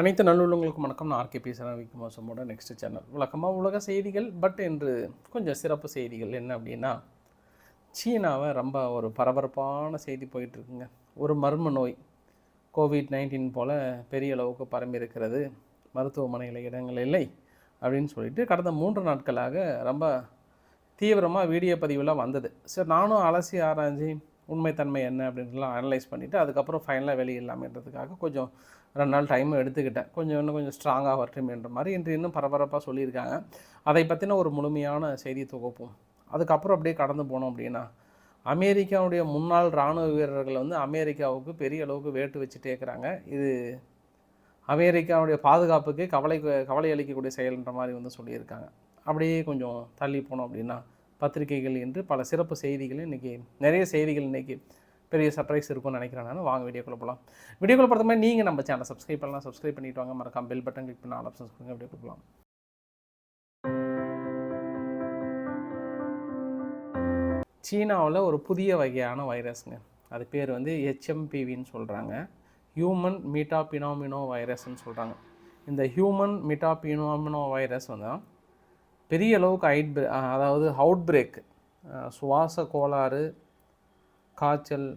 அனைத்து நல்லுள்ளவங்களுக்கும் வணக்கம். நான் ஆர்கே பேசுகிறேன் விக்மோசமோட நெக்ஸ்ட் சேனல் வழக்கமாக உலக செய்திகள் பட் இன்று கொஞ்சம் சிறப்பு செய்திகள் என்ன அப்படின்னா சீனாவை ரொம்ப ஒரு பரபரப்பான செய்தி போயிட்டுருக்குங்க. ஒரு மர்ம நோய் கோவிட் நைன்டீன் போல் பெரிய அளவுக்கு பரம்பி இருக்கிறது மருத்துவமனையில் இடங்கள் இல்லை அப்படின்னு சொல்லிட்டு கடந்த மூன்று நாட்களாக ரொம்ப தீவிரமாக வீடியோ பதிவுலாம் வந்தது. சரி நானும் அலசி ஆராய்ஞ்சி உண்மைத்தன்மை என்ன அப்படின்ட்டுலாம் அனலைஸ் பண்ணிவிட்டு அதுக்கப்புறம் ஃபைனலாக வெளியிடலாமன்றதுக்காக கொஞ்சம் ரெண்டு நாள் டைம் எடுத்துக்கிட்டேன். கொஞ்சம் இன்னும் கொஞ்சம் ஸ்ட்ராங்காக வரட்டுமேன்ற மாதிரி இன்று இன்னும் பரபரப்பாக சொல்லியிருக்காங்க. அதை பற்றின ஒரு முழுமையான செய்தி தொகுப்பும். அதுக்கப்புறம் அப்படியே கடந்து போனோம் அப்படின்னா அமெரிக்காவுடைய முன்னாள் இராணுவ வீரர்கள் வந்து அமெரிக்காவுக்கு பெரிய அளவுக்கு வேட்டு வச்சுட்டே இருக்கிறாங்க. இது அமெரிக்காவுடைய பாதுகாப்புக்கு கவலை கவலை அளிக்கக்கூடிய செயல்ன்ற மாதிரி வந்து சொல்லியிருக்காங்க. அப்படியே கொஞ்சம் தள்ளி போனோம் அப்படின்னா பத்திரிகைகள் என்று பல சிறப்பு செய்திகள் இன்றைக்கி நிறைய செய்திகள் இன்றைக்கி பெரிய சர்ப்ரைஸ் இருக்கும்னு நினைக்கிறேன் நான். வாங்க வீடியோக்குள்ள போகலாம் வீடியோக்குள்ள பொறுத்த மாதிரி நீங்கள் நம்ம சேனலை சப்ஸ்கிரைப் பண்ணலாம். சப்ஸ்கிரைப் பண்ணிட்டு வாங்க. மறக்காம பெல் பட்டன் கிளிக் பண்ண ஆல் ஆப்ஷன்ஸ் கொடுங்க. வீடியோ போகலாம் சீனாவில் ஒரு புதிய வகையான வைரஸ்ங்க. அது பேர் வந்து ஹெச்எம்பிவின்னு சொல்கிறாங்க ஹியூமன் மீட்டாபினாமினோ வைரஸ்ன்னு சொல்கிறாங்க இந்த ஹியூமன் மீட்டாபினாமினோ வைரஸ் வந்து பெரிய அளவுக்கு அவுட் அதாவது அவுட் பிரேக் சுவாச கோளாறு காய்ச்சல்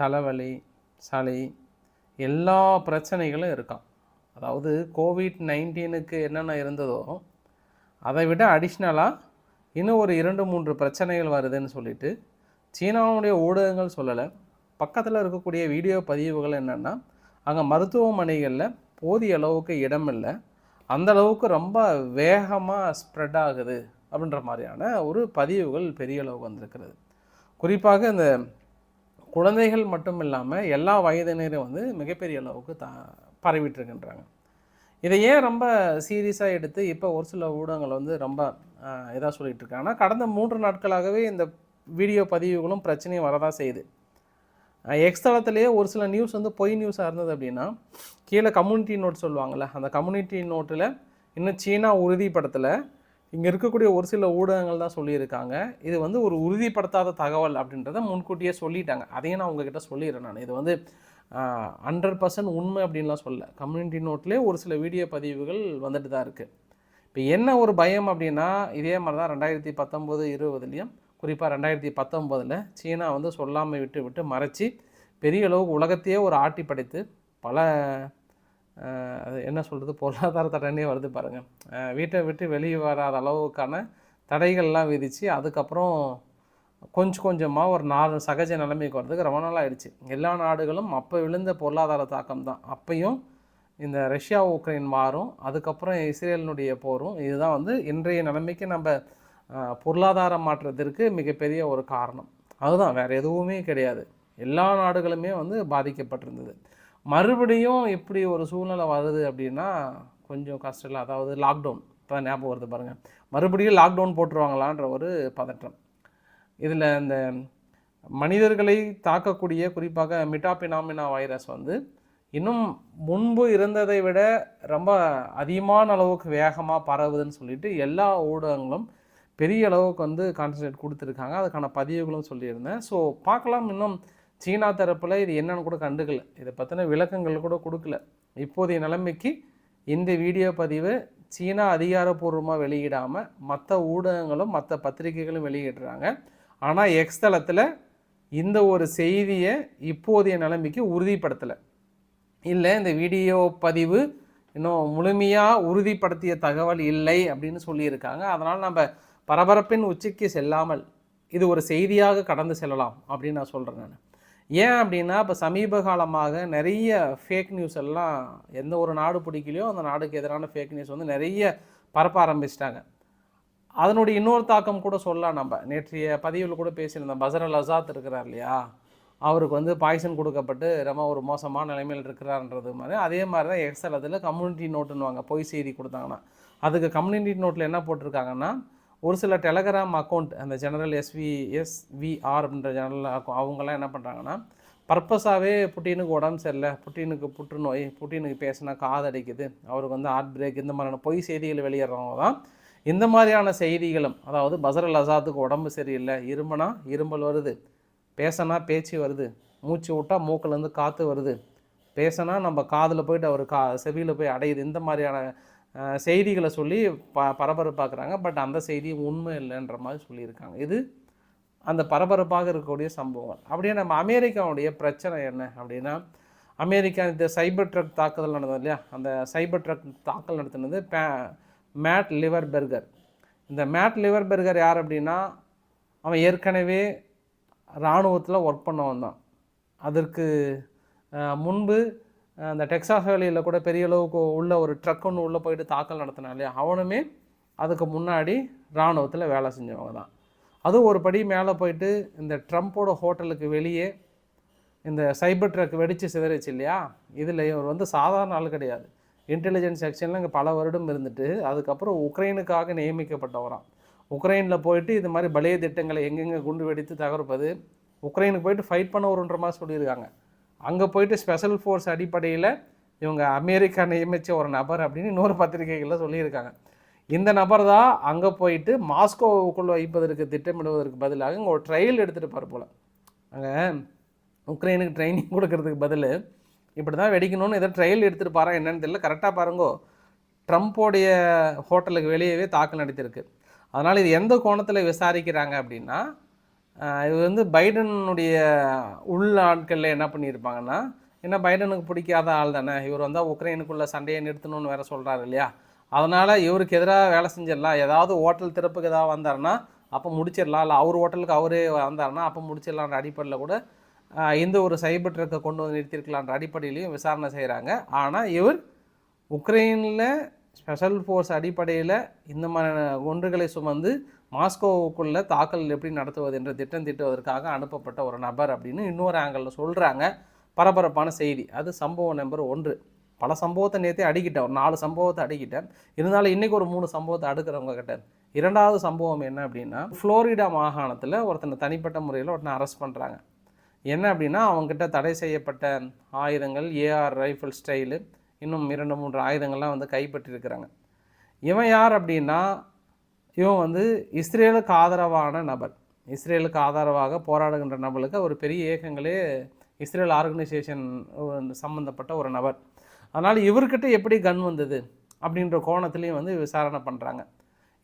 தலைவலி சளி எல்லா பிரச்சனைகளும் இருக்கும். அதாவது கோவிட் நைன்டீனுக்கு என்னென்ன இருந்ததோ அதை விட அடிஷ்னலாக இன்னும் ஒரு இரண்டு மூன்று பிரச்சனைகள் வருதுன்னு சொல்லிட்டு சீனாவுடைய ஊடகங்கள் சொல்லலை. பக்கத்தில் இருக்கக்கூடிய வீடியோ பதிவுகள் என்னென்னா அங்கே மருத்துவமனைகளில் போதிய அளவுக்கு இடம் இல்லை. அந்த அளவுக்கு ரொம்ப வேகமாக ஸ்ப்ரெட் ஆகுது அப்படின்ற மாதிரியான ஒரு பதிவுகள் பெரிய அளவு வந்திருக்கிறது. குறிப்பாக இந்த குழந்தைகள் மட்டும் இல்லாமல் எல்லா வயதினரும் வந்து மிகப்பெரிய அளவுக்கு த பரவிட்டுருக்கின்றாங்க. இதை ஏன் ரொம்ப சீரியஸாக எடுத்து இப்போ ஒரு சில ஊடகங்கள் வந்து ரொம்ப இதாக சொல்லிகிட்டு இருக்காங்கன்னா கடந்த மூன்று நாட்களாகவே இந்த வீடியோ பதிவுகளும் பிரச்சனையும் வரதான் செய்யுது எக்ஸ் தளத்திலேயே ஒரு சில நியூஸ் வந்து பொய் நியூஸாக இருந்தது அப்படின்னா கீழே கம்யூனிட்டி நோட் சொல்லுவாங்கள்ல அந்த கம்யூனிட்டி நோட்டில் இன்னும் சீனா உறுதிப்படுத்தலை இங்கே இருக்கக்கூடிய ஒரு சில ஊடகங்கள் தான் சொல்லியிருக்காங்க. இது வந்து ஒரு உறுதிப்படுத்தாத தகவல் அப்படின்றத முன்கூட்டியே சொல்லிட்டாங்க. அதையும் நான் உங்ககிட்ட சொல்லிடுறேன் நான். இது வந்து ஹண்ட்ரட் பர்சன்ட் உண்மை அப்படின்லாம் சொல்ல கம்யூனிட்டி நோட்லேயே ஒரு சில வீடியோ பதிவுகள் வந்துட்டு தான் இருக்குது இப்போ என்ன ஒரு பயம் அப்படின்னா இதே மாதிரி தான் ரெண்டாயிரத்தி பத்தொம்போது இருபதுலேயும் குறிப்பாக ரெண்டாயிரத்தி பத்தொம்போதில் சீனா வந்து சொல்லாமல் விட்டு விட்டு மறைச்சி பெரிய அளவுக்கு உலகத்தையே ஒரு ஆட்டி படைத்து பல அது என்ன சொல்கிறது பொருளாதார தடனே வருது பாருங்கள் வீட்டை விட்டு வெளியே வராத அளவுக்கான தடைகள்லாம் விதித்து அதுக்கப்புறம் கொஞ்சம் கொஞ்சமாக ஒரு நாலு சகஜ நிலைமைக்கு வர்றதுக்கு ரொம்ப நாள் ஆயிடுச்சு. எல்லா நாடுகளும் அப்போ விழுந்த பொருளாதார தாக்கம் தான். அப்பையும் இந்த ரஷ்யா உக்ரைன் மாறும். அதுக்கப்புறம் இஸ்ரேலினுடைய போரும். இதுதான் வந்து இன்றைய நிலைமைக்கு நம்ம பொருளாதார மாற்றத்திற்கு மிகப்பெரிய ஒரு காரணம். அதுதான் வேறு எதுவுமே கிடையாது. எல்லா நாடுகளுமே வந்து பாதிக்கப்பட்டிருந்தது. மறுபடியும் இப்படி ஒரு சூழ்நிலை வருது அப்படின்னா கொஞ்சம் கஷ்டம் இல்லை. அதாவது லாக்டவுன் இப்போ ஞாபகம் வருது பாருங்கள் மறுபடியும் லாக்டவுன் போட்டுருவாங்களான்ற ஒரு பதற்றம் இதில் இந்த மனிதர்களை தாக்கக்கூடிய குறிப்பாக மிட்டாபினாமினா வைரஸ் வந்து இன்னும் முன்பு இருந்ததை விட ரொம்ப அதிகமான அளவுக்கு வேகமாக பரவுதுன்னு சொல்லிட்டு எல்லா ஊடகங்களும் பெரிய அளவுக்கு வந்து கான்சன்ட்ரேட் கொடுத்துருக்காங்க. அதுக்கான பதிவுகளும் சொல்லியிருந்தேன். ஸோ பார்க்கலாம் இன்னும் சீனா தரப்பில் இது என்னன்னு கூட கண்டுக்கல. இதை பற்றின விளக்கங்கள் கூட கொடுக்கல. இப்போதைய நிலைமைக்கு இந்த வீடியோ பதிவு சீனா அதிகாரப்பூர்வமாக வெளியிடாமல் மற்ற ஊடகங்களும் மற்ற பத்திரிகைகளும் வெளியிடுறாங்க. ஆனால் எக்ஸ் தளத்தில் இந்த ஒரு செய்தியை இப்போதைய நிலைமைக்கு உறுதிப்படுத்தலை. இல்லை இந்த வீடியோ பதிவு இன்னும் முழுமையாக உறுதிப்படுத்திய தகவல் இல்லை அப்படின்னு சொல்லியிருக்காங்க. அதனால் நம்ம பரபரப்பின் உச்சிக்கு செல்லாமல் இது ஒரு செய்தியாக கடந்து செல்லலாம் அப்படின்னு நான் சொல்கிறேன் நான். ஏன் அப்படின்னா இப்போ சமீப காலமாக நிறைய ஃபேக் நியூஸ் எல்லாம் எந்த ஒரு நாடு பிடிக்கலையோ அந்த நாடுக்கு எதிரான ஃபேக் நியூஸ் வந்து நிறைய பரப்ப ஆரம்பிச்சிட்டாங்க. அதனுடைய இன்னொரு தாக்கம் கூட சொல்லலாம் நம்ம. நேற்றைய பதிவில் கூட பேசியிருந்தோம் பசர் அல் அசாத் இருக்கிறார் இல்லையா? அவருக்கு வந்து பாய்சன் கொடுக்கப்பட்டு ரொம்ப ஒரு மோசமான நிலைமையில் இருக்கிறார்ன்றது மாதிரி. அதே மாதிரி தான் எக்ஸல் அதில் கம்யூனிட்டி நோட்டுன்னுவாங்க பொய் செய்தி கொடுத்தாங்கன்னா. அதுக்கு கம்யூனிட்டி நோட்டில் என்ன போட்டிருக்காங்கன்னா ஒரு சில டெலகிராம் அக்கௌண்ட் அந்த ஜெனரல் எஸ்வி எஸ்விஆர் அப்படின்ற ஜெனரல் அவங்கெல்லாம் என்ன பண்ணுறாங்கன்னா பர்பஸாகவே புட்டினுக்கு உடம்பு சரியில்லை புட்டினுக்கு புற்றுநோய் புட்டினுக்கு பேசினா காதடிக்குது அவருக்கு வந்து ஹார்ட் பிரேக் இந்த மாதிரியான பொய் செய்திகள் வெளியிடுறவங்க தான். இந்த மாதிரியான செய்திகளும் அதாவது பசரல் அசாத்துக்கு உடம்பு சரியில்லை இரும்புனா இரும்பல் வருது பேசினா பேச்சு வருது மூச்சு விட்டால் மூக்கிலேருந்து காற்று வருது பேசினா நம்ம காதில் போயிட்டு அவர் கா செவியில் போய் அடையுது இந்த மாதிரியான செய்திகளை சொல்லி ப பரபரப்பாக்குறாங்க. பட் அந்த செய்தி உண்மை இல்லைன்ற மாதிரி சொல்லியிருக்காங்க. இது அந்த பரபரப்பாக இருக்கக்கூடிய சம்பவங்கள். அப்படியே நம்ம அமெரிக்காவுடைய பிரச்சனை என்ன அப்படின்னா அமெரிக்கா இந்த சைபர் ட்ரக் தாக்குதல் நடந்தது இல்லையா? அந்த சைபர் ட்ரக் தாக்கல் நடத்தினது பே மேட் லிவர் பெர்கர் இந்த மேட் லிவர் பெர்கர் யார் அப்படின்னா அவன் ஏற்கனவே இராணுவத்தில் ஒர்க் பண்ணவன் தான். அதற்கு முன்பு அந்த டெக்ஸாஸ் வேலையில் கூட பெரிய அளவுக்கு உள்ள ஒரு ட்ரக் ஒன்று உள்ளே போயிட்டு தாக்கல் நடத்தினா இல்லையா? அவனுமே அதுக்கு முன்னாடி இராணுவத்தில் வேலை செஞ்சவங்க தான். அதுவும் ஒரு படி மேலே போயிட்டு இந்த ட்ரம்ப்போட ஹோட்டலுக்கு வெளியே இந்த சைபர் ட்ரக் வெடித்து சிதறிச்சு இல்லையா? இதில் இவர் வந்து சாதாரண ஆள் கிடையாது. இன்டெலிஜென்ஸ் செக்ஷனில் இங்கே பல வருடம் இருந்துட்டு அதுக்கப்புறம் உக்ரைனுக்காக நியமிக்கப்பட்டவராம். உக்ரைனில் போயிட்டு இது மாதிரி பலைய திட்டங்களை எங்கெங்கே குண்டு வெடித்து தகர்ப்பது? உக்ரைனுக்கு போயிட்டு ஃபைட் பண்ண வருன்ற மாதிரி சொல்லியிருக்காங்க. அங்கே போயிட்டு ஸ்பெஷல் ஃபோர்ஸ் அடிப்படையில் இவங்க அமெரிக்கா நியமித்த ஒரு நபர் அப்படின்னு இன்னொரு பத்திரிகைகளில் சொல்லியிருக்காங்க. இந்த நபர் தான் அங்கே போயிட்டு மாஸ்கோவுக்குள்ளே வைப்பதற்கு திட்டமிடுவதற்கு பதிலாக இங்கே ஒரு ட்ரையல் எடுத்துகிட்டு பாரு போல். அங்கே உக்ரைனுக்கு ட்ரைனிங் கொடுக்கறதுக்கு பதில் இப்படி தான் வெடிக்கணும்னு ஏதோ ட்ரையல் எடுத்துகிட்டு பாரு என்னன்னு தெரியல. கரெக்டாக பாருங்கோ ட்ரம்ப்போடைய ஹோட்டலுக்கு வெளியவே தாக்கல் நடத்தியிருக்கு. அதனால் இது எந்த கோணத்தில் விசாரிக்கிறாங்க அப்படின்னா இது வந்து பைடனுடைய உள் ஆட்களில் என்ன பண்ணியிருப்பாங்கன்னா ஏன்னா பைடனுக்கு பிடிக்காத ஆள் தானே. இவர் வந்தால் உக்ரைனுக்குள்ள சண்டையை நிறுத்தணும்னு வேற சொல்கிறாரு இல்லையா? அதனால் இவருக்கு எதிராக வேலை செஞ்சிடலாம். ஏதாவது ஹோட்டல் திறப்புக்கு ஏதாவது வந்தாருன்னா அப்போ முடிச்சிடலாம். இல்லை அவர் ஹோட்டலுக்கு அவரே வந்தாருன்னா அப்போ முடிச்சிடலான்ற அடிப்படையில் கூட இந்த ஒரு சைபர் ட்ரக்கை கொண்டு வந்து நிறுத்தியிருக்கலான்ற அடிப்படையிலையும் விசாரணை செய்கிறாங்க ஆனால் இவர் உக்ரைனில் ஸ்பெஷல் ஃபோர்ஸ் அடிப்படையில் இந்த மாதிரியான ஒன்றுகளை சுமந்து மாஸ்கோவுக்குள்ளே தாக்கல் எப்படி நடத்துவது என்ற திட்டம் தீட்டுவதற்காக அனுப்பப்பட்ட ஒரு நபர் அப்படின்னு இன்னொரு ஆங்கிளில் சொல்கிறாங்க பரபரப்பான செய்தி. அது சம்பவம் நம்பர் ஒன்று. பல சம்பவத்தை நேற்றே அடிக்கிட்டேன். ஒரு நாலு சம்பவத்தை அடிக்கிட்டேன். இருந்தாலும் இன்றைக்கி ஒரு மூணு சம்பவத்தை அடுக்கிறவங்க கிட்ட. இரண்டாவது சம்பவம் என்ன அப்படின்னா ஃப்ளோரிடா மாகாணத்தில் ஒருத்தனை தனிப்பட்ட முறையில் ஒருத்தனை அரெஸ்ட் பண்ணுறாங்க என்ன அப்படின்னா அவங்ககிட்ட தடை செய்யப்பட்ட ஆயுதங்கள் ஏஆர் ரைஃபிள் ஸ்டைலு இன்னும் இரண்டு மூன்று ஆயுதங்கள்லாம் வந்து கைப்பற்றிருக்கிறாங்க. இவன் யார் அப்படின்னா இவன் வந்து இஸ்ரேலுக்கு ஆதரவான நபர். இஸ்ரேலுக்கு ஆதரவாக போராடுகின்ற நபர்களுக்கு ஒரு பெரிய இயக்கங்களே இஸ்ரேல் ஆர்கனைசேஷன் சம்மந்தப்பட்ட ஒரு நபர். அதனால் இவர்கிட்ட எப்படி கன் வந்தது அப்படின்ற கோணத்துலேயும் வந்து விசாரணை பண்ணுறாங்க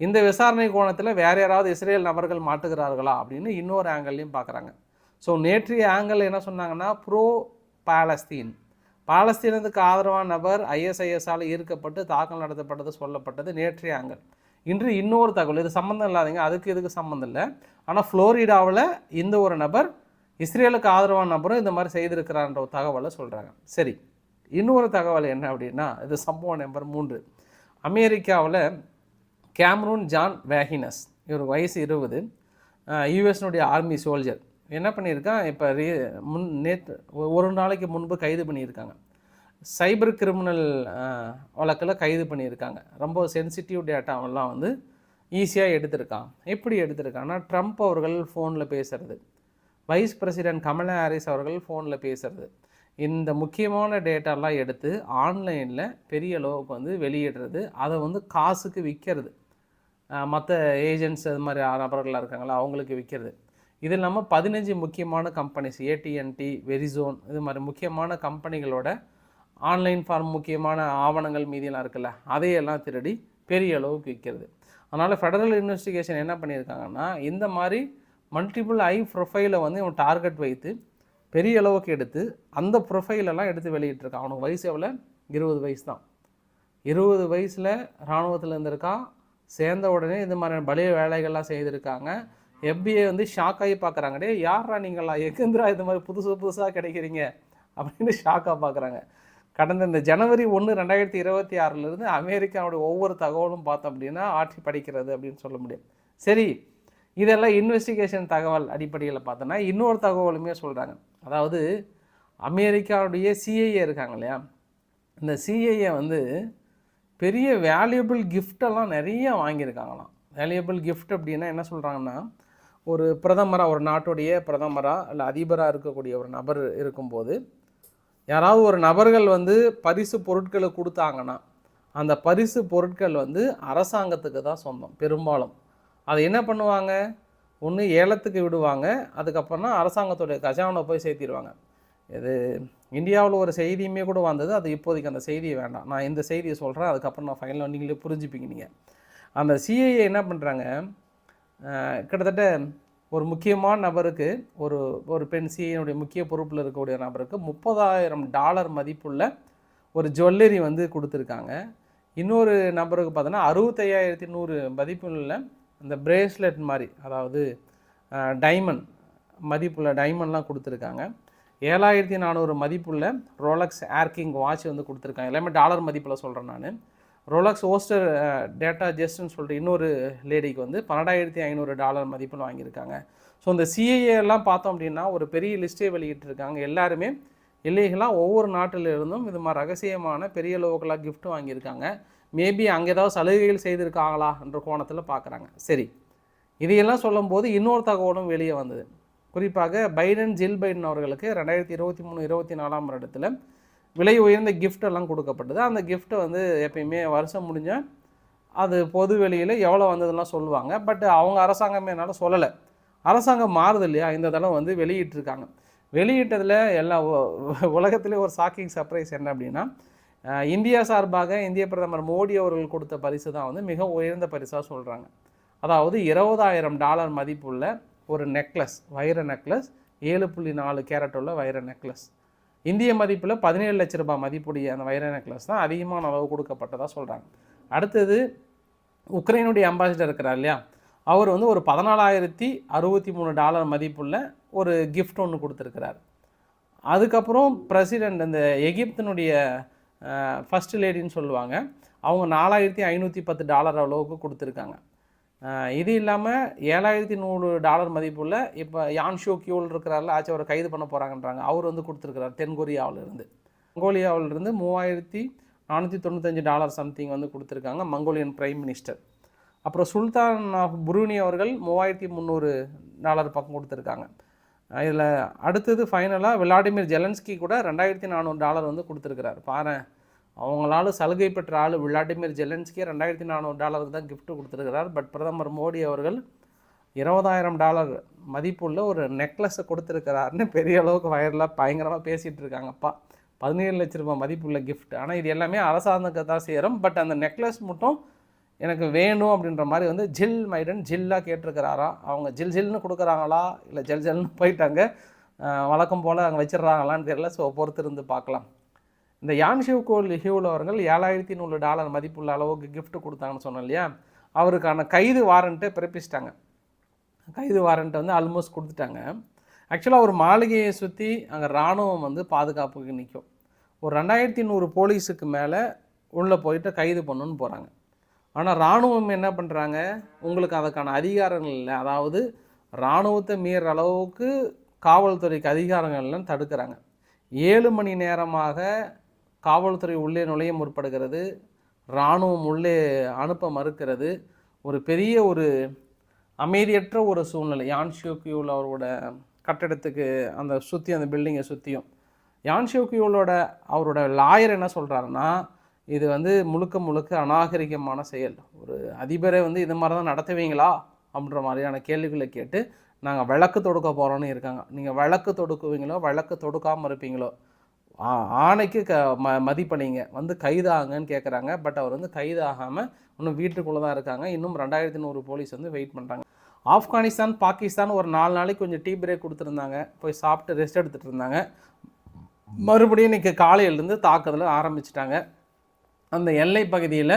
இந்த விசாரணை கோணத்தில் வேற யாராவது இஸ்ரேல் நபர்கள் மாட்டுகிறார்களா அப்படின்னு இன்னொரு ஆங்கிள்லையும் பார்க்குறாங்க ஸோ நேற்றைய ஆங்கிள் என்ன சொன்னாங்கன்னா ப்ரோ பாலஸ்தீன் பாலஸ்தீனத்துக்கு ஆதரவான நபர் ஐஎஸ்ஐஎஸ்ஆல் ஈர்க்கப்பட்டு தாக்கல் நடத்தப்பட்டது சொல்லப்பட்டது நேற்றைய ஆங்கிள் இன்று இன்னொரு தகவல் இது சம்மந்தம் இல்லாதீங்க அதுக்கு இதுக்கு சம்மந்தம் இல்லை. ஆனால் ஃப்ளோரிடாவில் இந்த ஒரு நபர் இஸ்ரேலுக்கு ஆதரவான நபரும் இந்த மாதிரி செய்திருக்கிறான்ற ஒரு தகவலை சொல்கிறாங்க சரி இன்னொரு தகவல் என்ன அப்படின்னா இது சம்பவம் நம்பர் மூன்று. அமெரிக்காவில் கேம்ரூன் ஜான் வேஹினஸ் இவர் வயசு இருபது யூஎஸ்னுடைய ஆர்மி சோல்ஜர். என்ன பண்ணியிருக்கான்? இப்போ ரீ முன் நேற்று ஒரு நாளைக்கு முன்பு கைது பண்ணியிருக்காங்க. சைபர் கிரிமினல் வழக்கில் கைது பண்ணியிருக்காங்க. ரொம்ப சென்சிட்டிவ் டேட்டாவெல்லாம் வந்து ஈஸியாக எடுத்திருக்கான். எப்படி எடுத்திருக்காங்கன்னா ட்ரம்ப் அவர்கள் ஃபோனில் பேசுகிறது வைஸ் பிரசிடென்ட் கமலா ஹாரிஸ் அவர்கள் ஃபோனில் பேசுகிறது இந்த முக்கியமான டேட்டாலாம் எடுத்து ஆன்லைனில் பெரிய அளவுக்கு வந்து வெளியிடுறது. அதை வந்து காசுக்கு விற்கிறது மற்ற ஏஜென்ட்ஸ் அது மாதிரி நபர்களாக இருக்காங்களா அவங்களுக்கு விற்கிறது இது இல்லாமல் பதினஞ்சு முக்கியமான கம்பெனிஸ் ஏடிஎன்டி வெரிசோன் இது மாதிரி முக்கியமான கம்பெனிகளோட ஆன்லைன் ஃபார்ம் முக்கியமான ஆவணங்கள் மீதியெல்லாம் இருக்குல்ல அதையெல்லாம் திருடி பெரிய அளவுக்கு விற்கிறது. அதனால் ஃபெடரல் இன்வெஸ்டிகேஷன் என்ன பண்ணியிருக்காங்கன்னா இந்த மாதிரி மல்டிபிள் ஐ ப்ரொஃபைலை வந்து இவன் டார்கெட் வைத்து பெரிய அளவுக்கு எடுத்து அந்த ப்ரொஃபைலெல்லாம் எடுத்து வெளியிட்டிருக்கான். அவனுக்கு வயசு எவ்வளோ இருபது வயசு தான். இருபது வயசில் இராணுவத்தில் இருந்திருக்கான் சேர்ந்த உடனே இந்த மாதிரியான பலிய வேலைகள்லாம் செய்திருக்காங்க. எஃபிஐ வந்து ஷாக் ஆகி பார்க்குறாங்க. டே யாரா நீங்களா எங்கேந்திரா இது மாதிரி புதுசு புதுசாக கிடைக்கிறீங்க? அப்படின்னு ஷாக்காக பார்க்குறாங்க. கடந்த இந்த ஜனவரி ஒன்று ரெண்டாயிரத்தி இருபத்தி ஆறிலிருந்து அமெரிக்காவுடைய ஒவ்வொரு தகவலும் பார்த்தோம் அப்படின்னா ஆட்சி படிக்கிறது அப்படின்னு சொல்ல முடியும். சரி இதெல்லாம் இன்வெஸ்டிகேஷன் தகவல் அடிப்படையில் பார்த்தோன்னா இன்னொரு தகவலுமே சொல்கிறாங்க அதாவது அமெரிக்காவுடைய சிஐஏ இருக்காங்க இல்லையா? இந்த சிஐஏ வந்து பெரிய வேல்யூபிள் கிஃப்டெல்லாம் நிறைய வாங்கியிருக்காங்களாம். வேல்யூபிள் கிஃப்ட் அப்படின்னா என்ன சொல்கிறாங்கன்னா ஒரு பிரதமராக ஒரு நாட்டுடைய பிரதமராக இல்லை அதிபராக இருக்கக்கூடிய ஒரு நபர் இருக்கும்போது யாராவது ஒரு நபர்கள் வந்து பரிசு பொருட்களை கொடுத்தாங்கன்னா அந்த பரிசு பொருட்கள் வந்து அரசாங்கத்துக்கு தான் சொந்தம் பெரும்பாலும். அதை என்ன பண்ணுவாங்க? ஒன்று ஏலத்துக்கு விடுவாங்க அதுக்கப்புறம்னா அரசாங்கத்துடைய கஜானை போய் சேர்த்திடுவாங்க இது இந்தியாவில் ஒரு செய்தியுமே கூட வந்தது அது இப்போதைக்கு அந்த செய்தியை வேண்டாம். நான் இந்த செய்தியை சொல்கிறேன் அதுக்கப்புறம் நான் ஃபைனலாக நீங்களே புரிஞ்சுப்பீங்க நீங்கள் அந்த சிஐஏ என்ன பண்ணுறாங்க கிட்டத்தட்ட ஒரு முக்கியமான நபருக்கு ஒரு ஒரு பெண் சிஐனுடைய முக்கிய பொறுப்பில் இருக்கக்கூடிய நபருக்கு முப்பதாயிரம் டாலர் மதிப்புள்ள ஒரு ஜுவல்லரி வந்து கொடுத்துருக்காங்க. இன்னொரு நபருக்கு பார்த்தோன்னா அறுபத்தையாயிரத்தி நூறு மதிப்புள்ள அந்த பிரேஸ்லெட் மாதிரி அதாவது டைமண்ட் மதிப்புள்ள டைமண்ட்லாம் கொடுத்துருக்காங்க. ஏழாயிரத்தி நானூறு மதிப்புள்ள ரோலக்ஸ் ஏர்கிங் வாட்ச் வந்து கொடுத்துருக்காங்க. எல்லாமே டாலர் மதிப்பில் சொல்கிறேன் நான். ரோலக்ஸ் ஓஸ்டர் டேட்டா ஜெஸ்ட்னு சொல்லிட்டு இன்னொரு லேடிக்கு வந்து பன்னெண்டாயிரத்தி ஐநூறு டாலர் மதிப்பில் வாங்கியிருக்காங்க. ஸோ இந்த சிஏஏலாம் எல்லாம் பார்த்தோம் அப்படின்னா ஒரு பெரிய லிஸ்ட்டே வெளியிட்டிருக்காங்க. எல்லாருமே இல்லீகலாக ஒவ்வொரு நாட்டிலிருந்தும் இது மாதிரி ரகசியமான பெரிய லோக்கலாக கிஃப்ட் வாங்கியிருக்காங்க. மேபி அங்கே ஏதாவது சலுகைகள் செய்திருக்காங்களா என்ற கோணத்தில் பார்க்குறாங்க. சரி இதையெல்லாம் சொல்லும்போது இன்னொரு தகவலும் வெளியே வந்தது. குறிப்பாக பைடன் ஜில் பைடன் அவர்களுக்கு ரெண்டாயிரத்தி இருபத்தி மூணு இருபத்தி நாலாம் வருடத்தில் விலை உயர்ந்த கிஃப்டெல்லாம் கொடுக்கப்பட்டது. அந்த கிஃப்ட்டை வந்து எப்பயுமே வருஷம் முடிஞ்சால் அது பொது வெளியில் எவ்வளோ வந்ததுலாம் சொல்லுவாங்க. பட் அவங்க அரசாங்கமே என்னால் சொல்லலை. அரசாங்கம் மாறுது இல்லையா? இந்த தடவை வந்து வெளியிட்டிருக்காங்க. வெளியிட்டதில் எல்லா உ- உலகத்திலே ஒரு ஷாக்கிங் சர்ப்ரைஸ் என்ன அப்படின்னா இந்தியா சார்பாக இந்திய பிரதமர் மோடி அவர்கள் கொடுத்த பரிசு தான் வந்து மிக உயர்ந்த பரிசாக சொல்கிறாங்க அதாவது இருபதாயிரம் டாலர் மதிப்புள்ள ஒரு நெக்லஸ் வைர நெக்லஸ் ஏழு புள்ளி நாலு கேரட் உள்ள வைர நெக்லஸ் இந்திய மதிப்பில் பதினேழு லட்ச ரூபாய் மதிப்புடைய அந்த வைர நெக்லஸ் தான் அதிகமான அளவு கொடுக்கப்பட்டதாக சொல்கிறாங்க அடுத்தது உக்ரைனுடைய அம்பாசிடர் இருக்கிறார் இல்லையா? அவர் வந்து ஒரு பதினாலாயிரத்தி அறுபத்தி மூணு டாலர் மதிப்புள்ள ஒரு கிஃப்ட் ஒன்று கொடுத்துருக்கிறார். அதுக்கப்புறம் பிரசிடெண்ட் இந்த எகிப்தினுடைய ஃபர்ஸ்ட் லேடின்னு சொல்லுவாங்க. அவங்க நாலாயிரத்தி ஐநூற்றி பத்து டாலர் அளவுக்கு கொடுத்துருக்காங்க. இது இல்லாமல் ஏழாயிரத்தி நூறு டாலர் மதிப்புள்ள இப்போ யான்ஷோ கியூல் இருக்கிறாரில் ஆச்சு அவரை கைது பண்ண போகிறாங்கன்றாங்க அவர் வந்து கொடுத்துருக்கிறார் தென்கொரியாவிலிருந்து. இருந்து இருந்து மூவாயிரத்தி நானூற்றி தொண்ணூத்தஞ்சு டாலர் சம்திங் வந்து கொடுத்துருக்காங்க மங்கோலியன் பிரைம் மினிஸ்டர். அப்புறம் சுல்தான் ஆஃப் புரூனி அவர்கள் மூவாயிரத்தி முந்நூறு டாலர் பக்கம் கொடுத்துருக்காங்க. இதில் அடுத்தது ஃபைனலாக விளாடிமிர் ஜெலன்ஸ்கி கூட ரெண்டாயிரத்தி நானூறு டாலர் வந்து கொடுத்துருக்கிறார். பாரு அவங்களால சலுகை பெற்ற ஆள் விளாடிமிர் ஜெலன்ஸ்கி ரெண்டாயிரத்தி நானூறு டாலருக்கு தான் கிஃப்ட் கொடுத்துருக்கிறார். பட் பிரதமர் மோடி அவர்கள் இருபதாயிரம் டாலர் மதிப்புள்ள ஒரு நெக்லஸை கொடுத்துருக்கிறாருன்னு பெரிய அளவுக்கு வயரில் பயங்கரமாக பேசிகிட்டு இருக்காங்கப்பா. பதினேழு லட்ச ரூபாய் மதிப்புள்ள கிஃப்ட் ஆனால் இது எல்லாமே அரசாங்கத்தை தான் சேரும். பட் அந்த நெக்லஸ் மட்டும் எனக்கு வேணும் அப்படின்ற மாதிரி வந்து ஜில் மைடன் ஜில்லாக கேட்டிருக்கிறாரா? அவங்க ஜில் ஜில்னு கொடுக்குறாங்களா? இல்லை ஜெல் ஜெல்னு போயிட்டாங்க. வழக்கம் போல் அங்கே வச்சிடுறாங்களான்னு தெரியல. ஸோ பொறுத்து இருந்து பார்க்கலாம். இந்த யான்ஷிவ் கோல் ஹியூல் அவர்கள் ஏழாயிரத்தி நூறு டாலர் மதிப்புள்ள அளவுக்கு கிஃப்ட் கொடுத்தாங்கன்னு சொன்னோம் இல்லையா? அவருக்கான கைது வாரண்ட்டை பிறப்பிச்சிட்டாங்க. கைது வாரண்ட்டை வந்து ஆல்மோஸ்ட் கொடுத்துட்டாங்க. ஆக்சுவலாக ஒரு மாளிகையை சுற்றி அங்கே இராணுவம் வந்து பாதுகாப்புக்கு நிற்கும் ஒரு ரெண்டாயிரத்தி நூறு போலீஸுக்கு மேலே உள்ளே போயிட்டு கைது பண்ணுன்னு போகிறாங்க ஆனால் இராணுவம் என்ன பண்ணுறாங்க உங்களுக்கு அதுக்கான அதிகாரங்கள் இல்லை. அதாவது இராணுவத்தை மீற அளவுக்கு காவல்துறைக்கு அதிகாரங்கள்லாம் தடுக்கிறாங்க. ஏழு மணி நேரமாக காவல்துறை உள்ளே நுழைய முற்படுகிறது. இராணுவம் உள்ளே அனுப்ப மறுக்கிறது. ஒரு பெரிய ஒரு அமைதியற்ற ஒரு சூழ்நிலை. யான் ஷியோக்கியூல் அவரோட கட்டடத்துக்கு அந்த சுற்றி அந்த பில்டிங்கை சுற்றியும் யான் ஷியோக்கியூலோட அவரோட லாயர் என்ன சொல்கிறாருன்னா இது வந்து முழுக்க முழுக்க அநாகரிகமான செயல். ஒரு அதிபரை வந்து இது மாதிரி தான் நடத்துவீங்களா? அப்படின்ற மாதிரியான கேள்விகளை கேட்டு நாங்கள் விளக்கு தொடுக்க போகிறோன்னு இருக்காங்க. நீங்கள் விளக்கு தொடுக்குவீங்களோ விளக்கு தொடுக்காமல் இருப்பீங்களோ ஆணைக்கு க ம மதிப்பணிங்க வந்து கைதாகுங்கன்னு கேட்குறாங்க பட் அவர் வந்து கைதாகாமல் இன்னும் வீட்டுக்குள்ளே தான் இருக்காங்க. இன்னும் ரெண்டாயிரத்தி நூறு போலீஸ் வந்து வெயிட் பண்ணுறாங்க ஆப்கானிஸ்தான் பாகிஸ்தான் ஒரு நாலு நாளைக்கு கொஞ்சம் டீ பிரேக் கொடுத்துருந்தாங்க. போய் சாப்பிட்டு ரெஸ்ட் எடுத்துகிட்டு இருந்தாங்க. மறுபடியும் இன்றைக்கி காலையிலேருந்து தாக்குதல் ஆரம்பிச்சிட்டாங்க. அந்த எல்லை பகுதியில்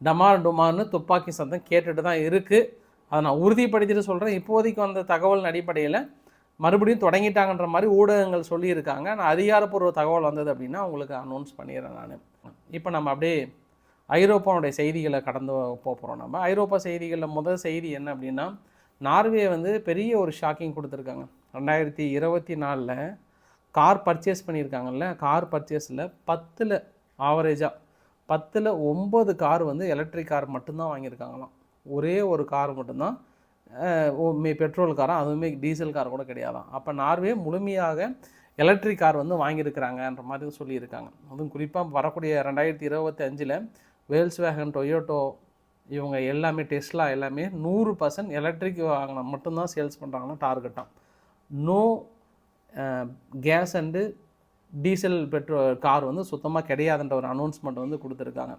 டமார் டுமார்னு துப்பாக்கி சத்தம் கேட்டுட்டு தான் இருக்குது அதை நான் உறுதிப்படுத்திட்டு சொல்கிறேன் இப்போதைக்கு வந்த தகவல் அடிப்படையில் மறுபடியும் தொடங்கிட்டாங்கன்ற மாதிரி ஊடகங்கள் சொல்லியிருக்காங்க. நான் அதிகாரப்பூர்வ தகவல் வந்தது அப்படின்னா உங்களுக்கு அனௌன்ஸ் பண்ணிடுறேன் நான். இப்போ நம்ம அப்படியே ஐரோப்பாவுடைய செய்திகளை கடந்து போக போகிறோம் நம்ம. ஐரோப்பா செய்திகளில் முதல் செய்தி என்ன அப்படின்னா நார்வே வந்து பெரிய ஒரு ஷாக்கிங் கொடுத்துருக்காங்க. ரெண்டாயிரத்தி இருபத்தி நாலில் கார் பர்ச்சேஸ் பண்ணியிருக்காங்கல்ல கார் பர்ச்சேஸில் பத்தில் ஆவரேஜாக பத்தில் ஒம்பது கார் வந்து எலக்ட்ரிக் கார் மட்டும்தான் வாங்கியிருக்காங்களாம். ஒரே ஒரு கார் மட்டும்தான் மே பெட்ரோல் காரம் அதுவுமே டீசல் கார் கூட கிடையாதான் அப்போ நார்வே முழுமையாக எலக்ட்ரிக் கார் வந்து வாங்கியிருக்கிறாங்கன்ற மாதிரி சொல்லியிருக்காங்க. அதுவும் குறிப்பாக வரக்கூடிய ரெண்டாயிரத்தி இருபத்தி அஞ்சில் வேல்ஸ் வேகன் டொயோட்டோ இவங்க எல்லாமே டெஸ்லா எல்லாமே நூறு பர்சன்ட் எலக்ட்ரிக் வாங்கினா மட்டும்தான் சேல்ஸ் பண்ணுறாங்கன்னா டார்கெட்டாக no gas and diesel petrol car வந்து சுத்தமாக கிடையாதுன்ற ஒரு அனௌன்ஸ்மெண்ட் வந்து கொடுத்துருக்காங்க.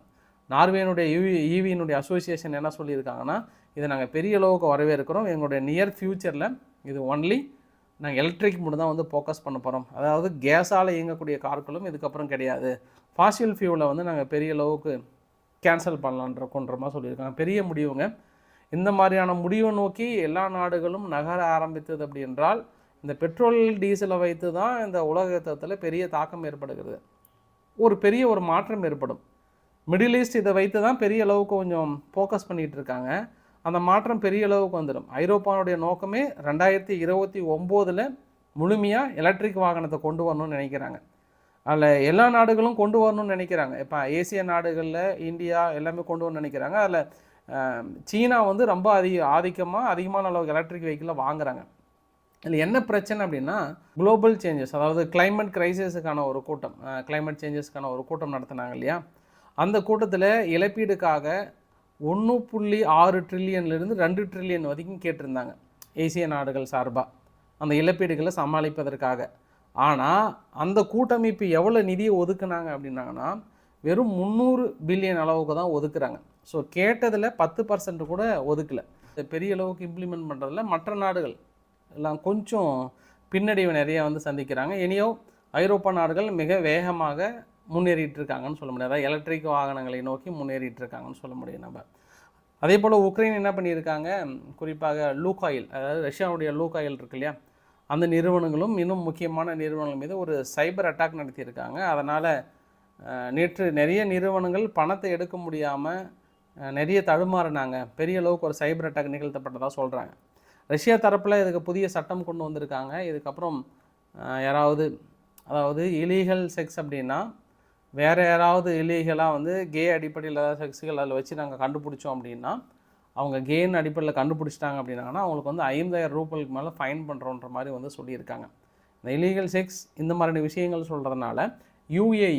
நார்வேனுடைய யூவி ஈவியினுடைய அசோசியேஷன் என்ன சொல்லியிருக்காங்கன்னா இதை நாங்கள் பெரிய அளவுக்கு வரவேற்கிறோம். எங்களுடைய நியர் ஃப்யூச்சரில் இது ஒன்லி நாங்கள் எலக்ட்ரிக் மட்டும் தான் வந்து ஃபோக்கஸ் பண்ண போகிறோம் அதாவது கேஸால் இயங்கக்கூடிய கார்களும் இதுக்கப்புறம் கிடையாது. ஃபாசியல் ஃபியூலை வந்து நாங்கள் பெரிய அளவுக்கு கேன்சல் பண்ணலான்ற மாதிரி சொல்லியிருக்காங்க. பெரிய முடிவுங்க. இந்த மாதிரியான முடிவை நோக்கி எல்லா நாடுகளும் நகர ஆரம்பித்தது அப்படி என்றால் இந்த பெட்ரோல் டீசலை வைத்து தான் இந்த உலகத்தில் பெரிய தாக்கம் ஏற்படுகிறது. ஒரு பெரிய ஒரு மாற்றம் ஏற்படும். மிடில் ஈஸ்ட் இதை வைத்து தான் பெரிய அளவுக்கு கொஞ்சம் ஃபோக்கஸ் பண்ணிகிட்டு இருக்காங்க. அந்த மாற்றம் பெரிய அளவுக்கு வந்துடும். ஐரோப்பாவுடைய நோக்கமே ரெண்டாயிரத்தி இருபத்தி ஒம்போதில் முழுமையாக எலக்ட்ரிக் வாகனத்தை கொண்டு வரணும்னு நினைக்கிறாங்க. அதில் எல்லா நாடுகளும் கொண்டு வரணும்னு நினைக்கிறாங்க. இப்போ ஏசிய நாடுகளில் இந்தியா எல்லாமே கொண்டு வரணும்னு நினைக்கிறாங்க. அதில் சீனா வந்து ரொம்ப அதிக ஆதிக்கமாக அதிகமான அளவுக்கு எலக்ட்ரிக் வெஹிக்கிளை வாங்குறாங்க. இதில் என்ன பிரச்சனை அப்படின்னா குளோபல் சேஞ்சஸ் அதாவது கிளைமேட் கிரைசிஸுக்கான ஒரு கூட்டம் கிளைமேட் சேஞ்சஸ்க்கான ஒரு கூட்டம் நடத்தினாங்க இல்லையா? அந்த கூட்டத்தில் இழப்பீடுக்காக ஒன்று புள்ளி ஆறு ட்ரில்லியன்லேருந்து ரெண்டு ட்ரில்லியன் வரைக்கும் கேட்டிருந்தாங்க. ஏசிய நாடுகள் சார்பாக அந்த இழப்பீடுகளை சமாளிப்பதற்காக. ஆனால் அந்த கூட்டமைப்பு எவ்வளோ நிதியை ஒதுக்குனாங்க அப்படின்னாங்கன்னா வெறும் முந்நூறு பில்லியன் அளவுக்கு தான் ஒதுக்குறாங்க. ஸோ கேட்டதில் பத்து பர்சன்ட் கூட ஒதுக்கலை. பெரிய அளவுக்கு இம்ப்ளிமெண்ட் பண்ணுறதில் மற்ற நாடுகள் எல்லாம் கொஞ்சம் பின்னடைவு நிறைய வந்து சந்திக்கிறாங்க. இனியோ ஐரோப்பா நாடுகள் மிக வேகமாக முன்னேறிட்டு இருக்காங்கன்னு சொல்ல முடியாது. அதாவது எலக்ட்ரிக் வாகனங்களை நோக்கி முன்னேறிட்டு இருக்காங்கன்னு சொல்ல முடியும் நம்ம. அதே போல் உக்ரைன் என்ன பண்ணியிருக்காங்க? குறிப்பாக லூகாயில் அதாவது ரஷ்யாவுடைய லூகாயில் இருக்கு இல்லையா? அந்த நிறுவனங்களும் இன்னும் முக்கியமான நிறுவனங்கள் மீது ஒரு சைபர் அட்டாக் நடத்தியிருக்காங்க. அதனால் நேற்று நிறைய நிறுவனங்கள் பணத்தை எடுக்க முடியாமல் நிறைய தடுமாறினாங்க. பெரிய அளவுக்கு ஒரு சைபர் அட்டாக் நிகழ்த்தப்பட்டதாக சொல்கிறாங்க ரஷ்யா தரப்பில் இதுக்கு புதிய சட்டம் கொண்டு வந்திருக்காங்க. இதுக்கப்புறம் யாராவது அதாவது இலீகல் செக்ஸ் அப்படின்னா வேறு யாராவது இலீகலாக வந்து கே அடிப்படையில் ஏதாவது செக்ஸுகள் அதில் வச்சு நாங்கள் கண்டுபிடிச்சோம் அப்படின்னா அவங்க கேன் அடிப்படையில் கண்டுபிடிச்சிட்டாங்க அப்படின்னாங்கன்னா அவங்களுக்கு வந்து ஐந்தாயிரம் ரூபாய்க்கு மேலே ஃபைன் பண்ணுறோன்ற மாதிரி வந்து சொல்லியிருக்காங்க. இந்த இலீகல் செக்ஸ் இந்த மாதிரியான விஷயங்கள் சொல்கிறதுனால யூஏஇ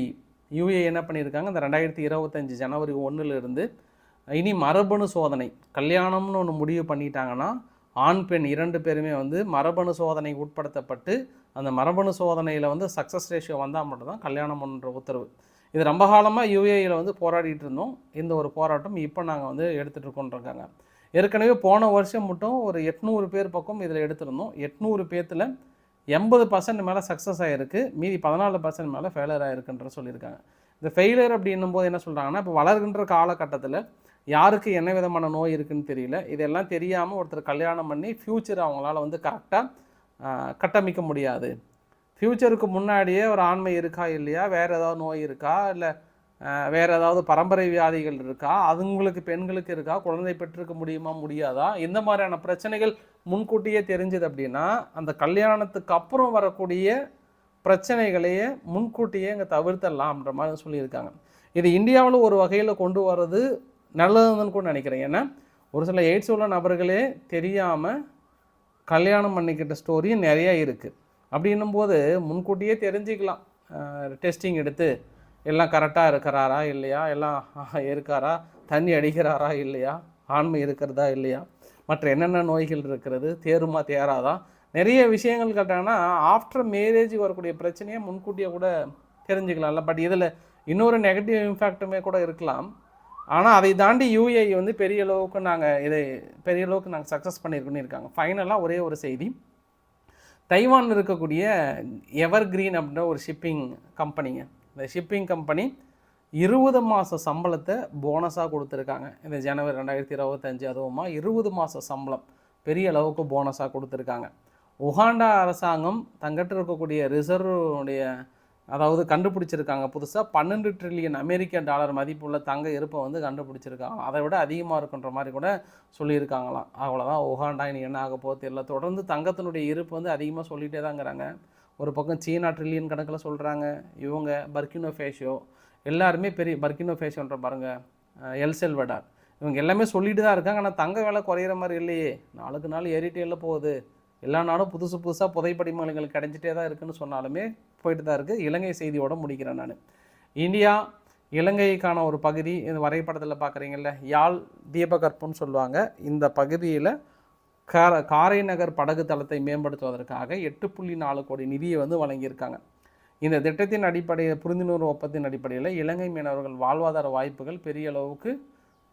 யூஏ என்ன பண்ணியிருக்காங்க? இந்த ரெண்டாயிரத்தி இருபத்தஞ்சி ஜனவரி ஒன்றுலேருந்து இனி மரபணு சோதனை கல்யாணம்னு ஒன்று முடிவு பண்ணிட்டாங்கன்னா ஆண் பெண் இரண்டு பேருமே வந்து மரபணு சோதனை உட்படுத்தப்பட்டு அந்த மரபணு சோதனையில் வந்து சக்ஸஸ் ரேஷியோ வந்தால் மட்டும்தான் கல்யாணம் பண்ணுற உத்தரவு. இது ரொம்ப காலமாக யூஏயில் வந்து போராடிட்டு இருந்தோம். இந்த ஒரு போராட்டம் இப்போ நாங்கள் வந்து எடுத்துகிட்டு இருக்கோன்றிருக்காங்க ஏற்கனவே போன வருஷம் மட்டும் ஒரு எட்நூறு பேர் பக்கம் இதில் எடுத்திருந்தோம். எட்நூறு பேர்த்தில் எண்பது பர்சன்ட் மேலே சக்ஸஸ் ஆகிருக்கு மீதி பதினாலு பர்சன்ட் மேலே ஃபெயிலியர் ஆகிருக்குன்ற சொல்லியிருக்காங்க. இந்த ஃபெயிலியர் அப்படின்னும் போது என்ன சொல்கிறாங்கன்னா இப்போ வளர்கின்ற காலகட்டத்தில் யாருக்கு என்ன விதமான நோய் இருக்குன்னு தெரியல. இதெல்லாம் தெரியாமல் ஒருத்தர் கல்யாணம் பண்ணி ஃப்யூச்சர் அவங்களால வந்து கரெக்டாக கட்டமைக்க முடியாது. ஃப்யூச்சருக்கு முன்னாடியே ஒரு ஆண்மை இருக்கா இல்லையா? வேறு ஏதாவது நோய் இருக்கா? இல்லை வேறு ஏதாவது பரம்பரை வியாதிகள் இருக்கா? அதுங்களுக்கு பெண்களுக்கு இருக்கா? குழந்தை பெற்றிருக்க முடியுமா? முடியாதா? இந்த மாதிரியான பிரச்சனைகள் முன்கூட்டியே தெரிஞ்சது அப்படின்னா அந்த கல்யாணத்துக்கு அப்புறம் வரக்கூடிய பிரச்சனைகளையே முன்கூட்டியே இங்கே தவிர்த்தரலாம்ன்ற மாதிரி சொல்லியிருக்காங்க. இது இந்தியாவில் ஒரு வகையில் கொண்டு வர்றது நல்லதுன்னு கூட நினைக்கிறேன். ஏன்னா ஒரு சில எய்ட்ஸ் உள்ள நபர்களே தெரியாமல் கல்யாணம் பண்ணிக்கிட்ட ஸ்டோரியும் நிறையா இருக்குது அப்படின்னும் போது முன்கூட்டியே தெரிஞ்சுக்கலாம். டெஸ்டிங் எடுத்து எல்லாம் கரெக்டாக இருக்கிறாரா இல்லையா? எல்லாம் இருக்காரா? தண்ணி அடிக்கிறாரா இல்லையா? ஆண்மை இருக்கிறதா இல்லையா? மற்ற என்னென்ன நோய்கள் இருக்கிறது? தேருமா தேராதா? நிறைய விஷயங்கள் கேட்டாங்கன்னா ஆஃப்டர் மேரேஜ் வரக்கூடிய பிரச்சனையை முன்கூட்டியே கூட தெரிஞ்சுக்கலாம்ல பட் இதில் இன்னொரு நெகட்டிவ் இம்பேக்ட்டுமே கூட இருக்கலாம். ஆனால் அதை தாண்டி யூஏ வந்து பெரிய அளவுக்கு நாங்கள் இதை பெரிய அளவுக்கு நாங்கள் சக்ஸஸ் பண்ணியிருக்கோன்னு இருக்காங்க. ஃபைனலாக ஒரே ஒரு செய்தி. தைவான் இருக்கக்கூடிய எவர் கிரீன் அப்படின்ற ஒரு ஷிப்பிங் கம்பெனிங்க இந்த ஷிப்பிங் கம்பெனி இருபது மாத சம்பளத்தை போனஸாக கொடுத்துருக்காங்க. இந்த ஜனவரி ரெண்டாயிரத்தி இருபத்தஞ்சி அதுவுமா இருபது மாத சம்பளம் பெரிய அளவுக்கு போனஸாக கொடுத்துருக்காங்க. உகாண்டா அரசாங்கம் தங்கிட்டு இருக்கக்கூடிய ரிசர்வுடைய அதாவது கண்டுபிடிச்சிருக்காங்க புதுசாக பன்னெண்டு ட்ரில்லியன் அமெரிக்க டாலர் மதிப்புள்ள தங்க இருப்பை வந்து கண்டுபிடிச்சிருக்காங்க. அதை விட அதிகமாக இருக்குன்ற மாதிரி கூட சொல்லியிருக்காங்களாம். அவ்வளோதான் உகாண்டா இனி என்ன ஆக போகிறது இல்லை தொடர்ந்து தங்கத்தினுடைய இருப்பு வந்து அதிகமாக சொல்லிகிட்டே தாங்கிறாங்க ஒரு பக்கம் சீனா ட்ரில்லியன் கணக்கில் சொல்கிறாங்க இவங்க பர்கினோ ஃபேஷியோ. எல்லாருமே பெரிய பர்கினோ ஃபேஷியோன்ற பாருங்கள் எல்செல்வடார் இவங்க எல்லாமே சொல்லிட்டு தான் இருக்காங்க. ஆனால் தங்க விலை குறையிற மாதிரி இல்லையே. நாளுக்கு நாள் ஏறிட்டே இல்லை போகுது. எல்லா நாளும் புதுசு புதுசாக புதைப்படிமங்களுக்கு கிடைச்சிட்டே தான் இருக்குன்னு சொன்னாலுமே போயிட்டு தான் இருக்குது இலங்கை செய்தியோட முடிக்கிறேன் நான். இந்தியா இலங்கைக்கான ஒரு பகுதி இந்த வரைபடத்தில் பார்க்குறீங்கல்ல யாழ் தீபகற்பம்னு சொல்லுவாங்க. இந்த பகுதியில் கார காரை நகர் படகு தளத்தை மேம்படுத்துவதற்காக எட்டு புள்ளி நாலு கோடி நிதியை வந்து வழங்கியிருக்காங்க. இந்த திட்டத்தின் அடிப்படையில் புரிந்துணர்வு ஒப்பத்தின் அடிப்படையில் இலங்கை மீனவர்கள் வாழ்வாதார வாய்ப்புகள் பெரிய அளவுக்கு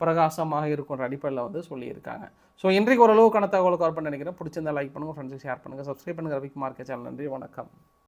பிரகாசமாக இருக்குன்ற அடிப்படையில் வந்து சொல்லியிருக்காங்க. ஸோ இன்றைக்கு ஓரளவுக்கான தகவல் கவர் பண்ண நினைக்கிறேன். பிடிச்சிருந்தா லைக் பண்ணுங்கள் ஃப்ரெண்ட்ஸுக்கு ஷேர் பண்ணுங்கள் சப்ஸ்கிரைப் பண்ணுங்கள் ரவிக்குமார் சேனல் நன்றி வணக்கம்.